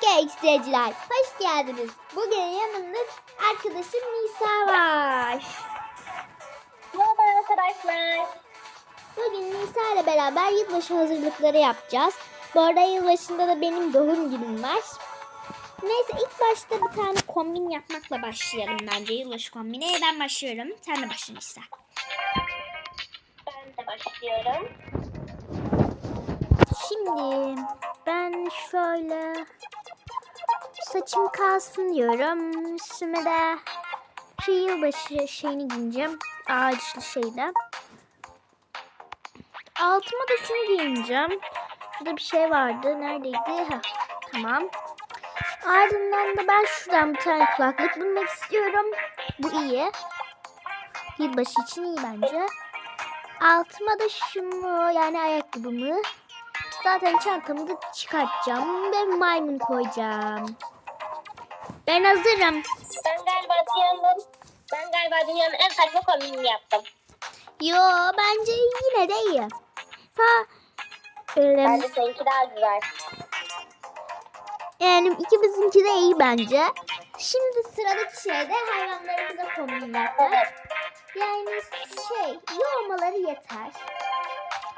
Peki izleyiciler, hoş geldiniz. Bugün yanımda arkadaşım Nisa var. Merhaba arkadaşlar. Bugün Nisa ile beraber yılbaşı hazırlıkları yapacağız. Bu arada yılbaşında da benim doğum günüm var. Neyse ilk başta bir tane kombin yapmakla başlayalım bence. Yılbaşı kombini. Ben başlıyorum. Sen de başla Nisa. Ben de başlıyorum. Şimdi ben şöyle saçım kalsın diyorum. Üstüme de şu yılbaşı şeyini giyeceğim. Ağaçlı şeyle. Altıma da şunu giyeceğim. Şurada bir şey vardı. Neredeydi? Ha, tamam. Ardından da ben şuradan bir tane kulaklık bulmak istiyorum. Bu iyi. Yılbaşı için iyi bence. Altıma da şunu yani ayakkabımı Zaten çantamı da çıkartacağım ve maymun koyacağım. Ben hazırım. Ben galiba dünyanın ben galiba dünyanın en saçma kombinini yaptım. Yo bence yine de iyi. Öyle, Bence seninki daha güzel. yani ikimizinki de iyi bence. Şimdi sıradaki şey de hayvanlarımıza kombin yapmak. Yani şey iyi olmaları yeter.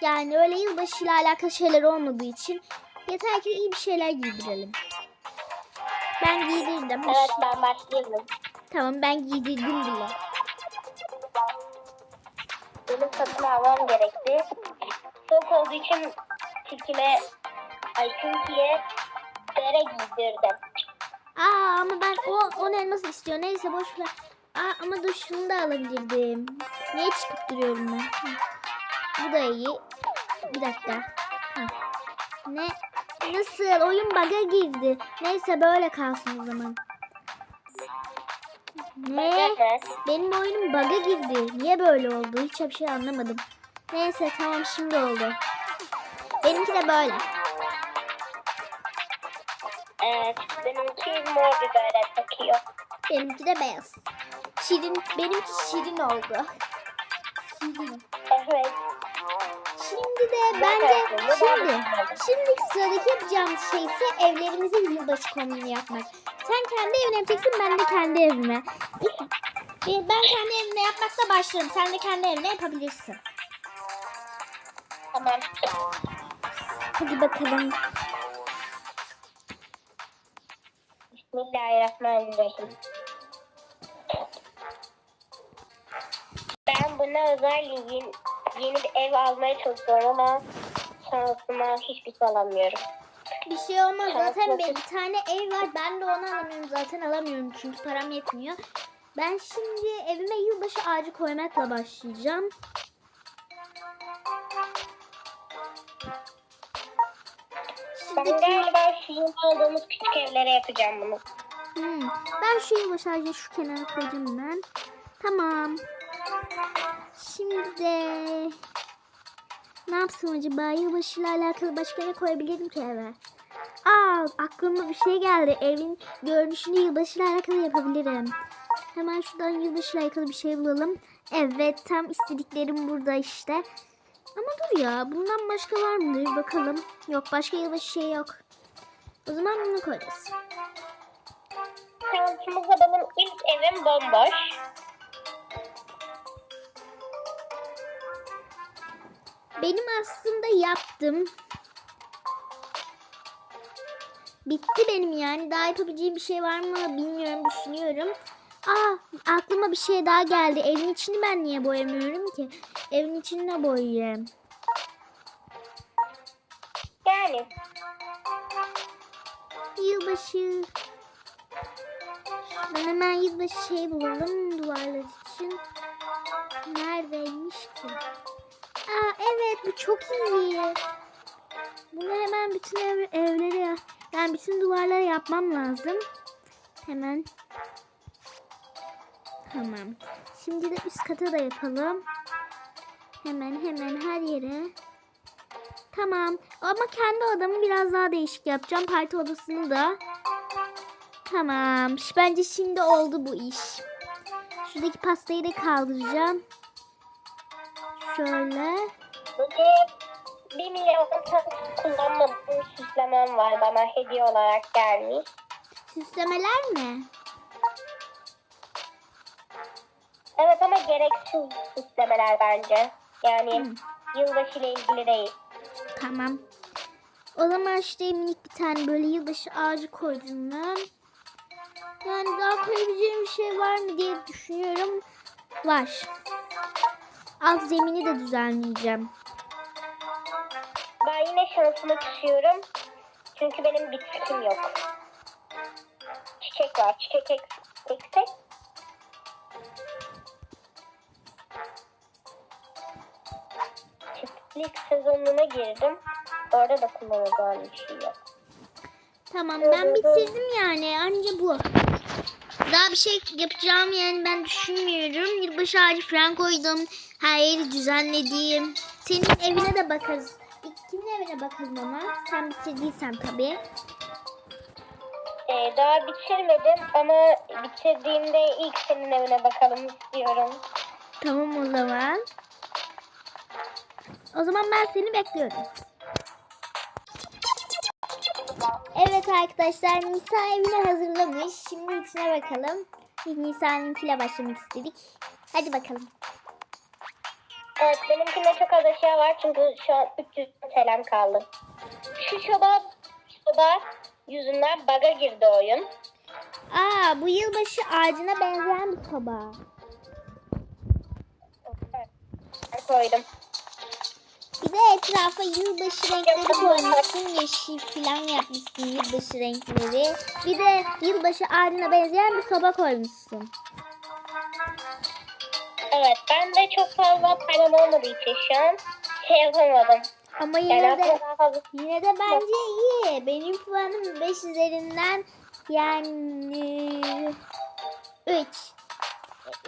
Yani öyle yılbaşıyla alakalı şeyler olmadığı için yeter ki iyi bir şeyler giydirelim. Ben giydirdim. Evet ben başlayalım. Tamam ben giydirdim bile. Benim satın almam gerekti. Soğuk olduğu için tilkime ay tilkiye dere giydirdim. Aa ama ben o on elması istiyor. Neyse boş ver. Aa ama dur şunu da alabilirdim. Niye çıkıp duruyorum ben? Bu da iyi. Bir dakika. Heh. Ne? Nasıl? Oyun bug'a girdi. Neyse böyle kalsın o zaman. Ne? Benim oyunum bug'a girdi. Niye böyle oldu? Hiç bir şey anlamadım. Neyse tamam şimdi oldu. Benimki de böyle. Evet. Benimki mor bibere takıyor. Benimki de beyaz. Şirin, benimki şirin oldu. Şirin. Evet. Şimdi de bence şimdi şimdi sıradaki yapacağımız şey ise evlerimize yılbaşı kombini yapmak. Sen kendi evine yapacaksın ben de kendi evime. İlk- Ben kendi evimde yapmakla başlarım. Sen de kendi evine yapabilirsin. Tamam. Hadi bakalım. Bismillahirrahmanirrahim. Ben buna özel yeni, yeni bir ev almaya çalışıyorum ama şansıma hiçbir şey alamıyorum. Bir şey olmaz zaten bir, bir tane ev var. Ben de onu alamıyorum zaten alamıyorum çünkü param yetmiyor. Ben şimdi evime yılbaşı ağacı koymakla başlayacağım. Ben galiba şu yeni aldığımız küçük evlere yapacağım bunu. Hmm, ben şu yılbaşı ağacını şu kenara koyacağım ben. Tamam. Şimdi de ne yapsam acaba yılbaşıyla alakalı başka ne koyabilirim ki eve? Aa aklıma bir şey geldi. Evin görünüşünü yılbaşıyla alakalı yapabilirim. Hemen şuradan yılbaşıyla alakalı bir şey bulalım. Evet tam istediklerim burada işte. Ama dur ya bundan başka var mıdır bakalım. Yok başka yılbaşı şey yok. O zaman bunu koyarız. Şansımıza benim ilk evim bomboş. Benim aslında yaptım. Bitti benim yani. Daha yapabileceğim bir şey var mı bilmiyorum düşünüyorum. Aa aklıma bir şey daha geldi. Evin içini ben niye boyamıyorum ki? Evin içini ne boyayayım? Yani Yılbaşı. Ben hemen yılbaşı şey bulalım duvarlar için. Neredeymiş ki? Aa evet bu çok iyi. Bunu hemen bütün ev, evlere yani bütün duvarlara yapmam lazım. Hemen. Tamam. Şimdi de üst kata da yapalım. Hemen hemen her yere. Tamam. Ama kendi odamı biraz daha değişik yapacağım. Parti odasını da. Tamam. Bence şimdi oldu bu iş. Şuradaki pastayı da kaldıracağım. Şöyle. benim bir milyon tane kullanmadığım süslemem var bana hediye olarak gelmiş. Süslemeler mi? Evet ama gereksiz süslemeler bence. Yani Hı. yılbaşı ile ilgili değil. Tamam. O zaman işte minik bir tane böyle yılbaşı ağacı koydum ben. Yani daha koyabileceğim bir şey var mı diye düşünüyorum. Var. Alt zemini de düzenleyeceğim. Ben yine şansımı tutuyorum. Çünkü benim bitkim yok. Çiçek var. Çiçek ek- eksek. Çiftlik sezonuna girdim. Orada da kullanacağım bir şey yok. Tamam ben bitirdim yani anca bu. Daha bir şey yapacağım yani ben düşünmüyorum. Yılbaşı ağacı falan koydum. Her yeri düzenledim. Senin evine de bakarız. İlk kimin evine bakalım ama. Sen bitirdiysen tabii. Ee, daha bitirmedim ama bitirdiğimde ilk senin evine bakalım istiyorum. Tamam o zaman. O zaman ben seni bekliyorum. Evet arkadaşlar Nisa evini hazırlamış. Şimdi içine bakalım. İlk Nisa'nınkiyle başlamak istedik. Hadi bakalım. Evet benimkinde çok az eşya var çünkü şu an 300 TL'm kaldı. Şu şoba, şoba yüzünden baga girdi oyun. Aa bu yılbaşı ağacına benzeyen bir soba. Ben koydum. Bir de etrafa yılbaşı renkleri koymuşsun. Yeşil falan yapmışsın yılbaşı renkleri. Bir de yılbaşı ağacına benzeyen bir soba koymuşsun. Evet ben de çok fazla param olmadığı için şu an şey yapamadım. Ama Yani yine de daha fazla yine de bence iyi. Benim puanım 5 üzerinden yani 3.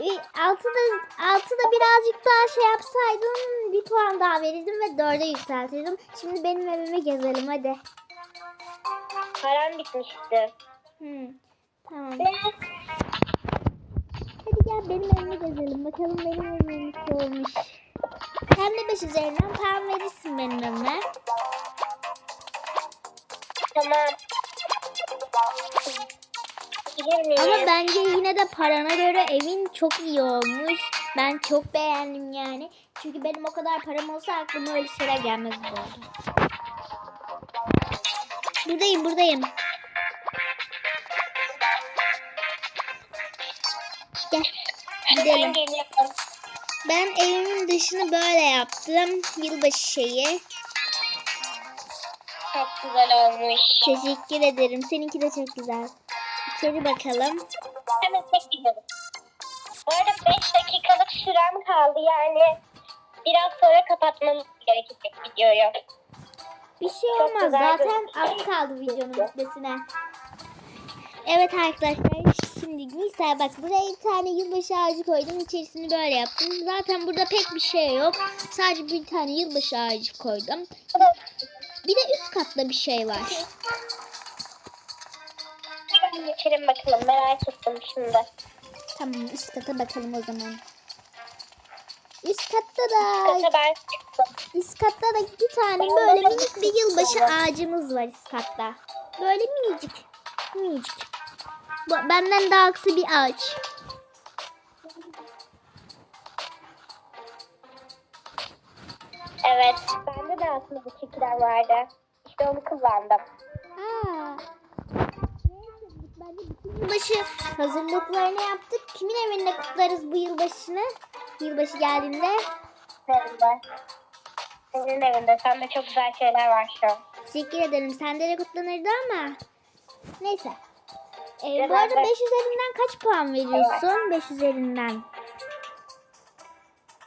Altı da, altı da birazcık daha şey yapsaydın bir puan daha verirdim ve 4'e yükseltirdim. Şimdi benim evimi gezelim hadi. param bitmişti. Hmm, tamam. Ne? Hadi gel benim evimi gezelim. Bakalım benim evim nasıl olmuş. Hem de 5 üzerinden puan verirsin benim evime. Tamam. Miyim? Ama bence yine de parana göre evin çok iyi olmuş. Ben çok beğendim yani. Çünkü benim o kadar param olsa aklıma öyle şeyler gelmez bu arada. Buradayım buradayım. Gel gidelim. Ben evimin dışını böyle yaptım. Yılbaşı şeyi. Çok güzel olmuş. Teşekkür ederim. Seninki de çok güzel. İçeri bakalım. Hemen tek gidelim. Bu arada 5 dakikalık sürem kaldı yani biraz sonra kapatmamız gerekecek videoyu. Bir şey Çok olmaz. Zaten gözüküyor. az kaldı videonun bitmesine. Evet arkadaşlar şimdi Nisa bak buraya bir tane yılbaşı ağacı koydum. İçerisini böyle yaptım. Zaten burada pek bir şey yok. Sadece bir tane yılbaşı ağacı koydum. Bir de üst katta bir şey var. Hadi geçelim bakalım merak ettim şimdi. Tamam üst kata bakalım o zaman. Üst katta da Kata ben çıktım. üst katta da bir tane böyle minik bir yılbaşı ağacımız var üst katta. Böyle minicik. Minicik. Bu- Benden daha kısa bir ağaç. Evet. Bende de aslında bu çekiler vardı. İşte onu kullandım. Aa. Bütün yılbaşı hazırlıklarını yaptık. Kimin evinde kutlarız bu yılbaşını? Yılbaşı geldiğinde. Senin de. Senin evinde. Sende çok güzel şeyler var şu an. Teşekkür ederim. Sende de kutlanırdı ama. Neyse. Ee, bu arada de- 5 üzerinden kaç puan veriyorsun? 5 üzerinden.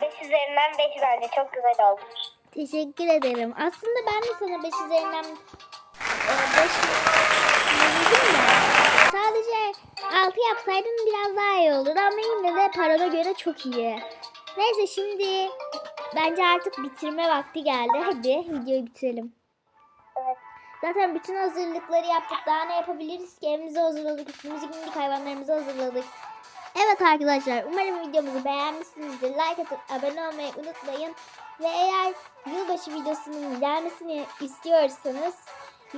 5 üzerinden 5 bence çok güzel olmuş. Teşekkür ederim. Aslında ben de sana 5 üzerinden 5 verirdim de. Sadece 6 yapsaydın biraz daha iyi olurdu ama yine de parana göre çok iyi. Neyse şimdi bence artık bitirme vakti geldi. Hadi videoyu bitirelim. Zaten bütün hazırlıkları yaptık. Daha ne yapabiliriz ki? Evimizi hazırladık. Üstümüzü giyindik. Hayvanlarımızı hazırladık. Evet arkadaşlar umarım videomuzu beğenmişsinizdir. Like atıp abone olmayı unutmayın. Ve eğer yılbaşı videosunun gelmesini istiyorsanız,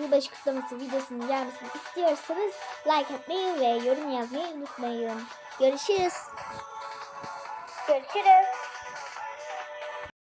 yılbaşı kutlaması videosunun gelmesini istiyorsanız like atmayı ve yorum yazmayı unutmayın. Görüşürüz. Görüşürüz.